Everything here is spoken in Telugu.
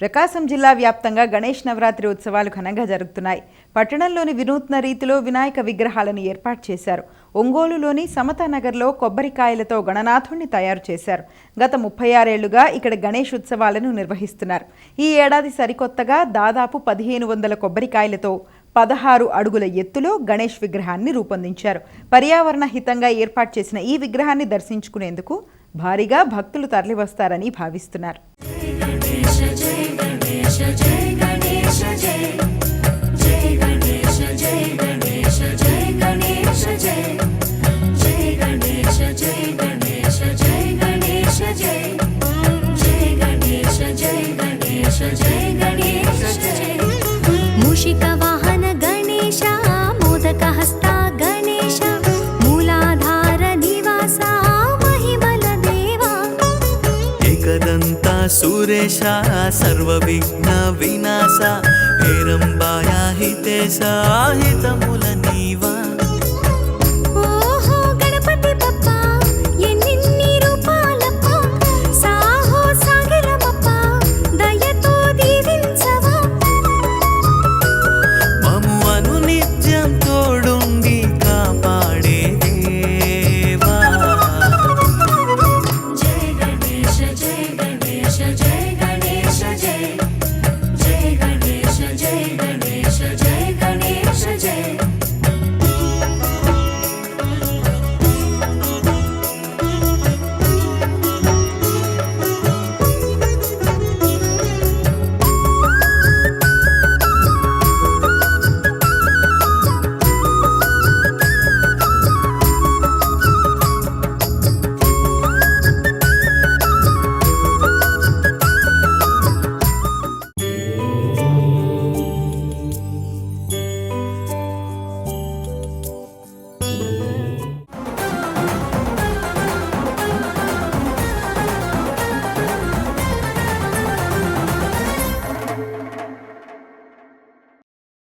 ప్రకాశం జిల్లా వ్యాప్తంగా గణేష్ నవరాత్రి ఉత్సవాలు ఘనంగా జరుగుతున్నాయి. పట్టణంలోని వినూత్న రీతిలో వినాయక విగ్రహాలను ఏర్పాటు చేశారు. ఒంగోలులోని సమతానగర్లో కొబ్బరికాయలతో గణనాథుణ్ణి తయారు చేశారు. గత ముప్పై ఆరేళ్ళుగా ఇక్కడ గణేష్ ఉత్సవాలను నిర్వహిస్తున్నారు. ఈ ఏడాది సరికొత్తగా దాదాపు పదిహేను వందల కొబ్బరికాయలతో పదహారు అడుగుల ఎత్తులో గణేష్ విగ్రహాన్ని రూపొందించారు. పర్యావరణ హితంగా ఏర్పాటు చేసిన ఈ విగ్రహాన్ని దర్శించుకునేందుకు భారీగా భక్తులు తరలివస్తారని భావిస్తున్నారు. मूषिकवाहन गणेश मोदकहस्ता गणेश मूलाधार निवासा महिमल देवा एकदन्ता सुरेशा सर्वविघ्न विनाशा हेरम्बाया हितेशा हितमुल नीवा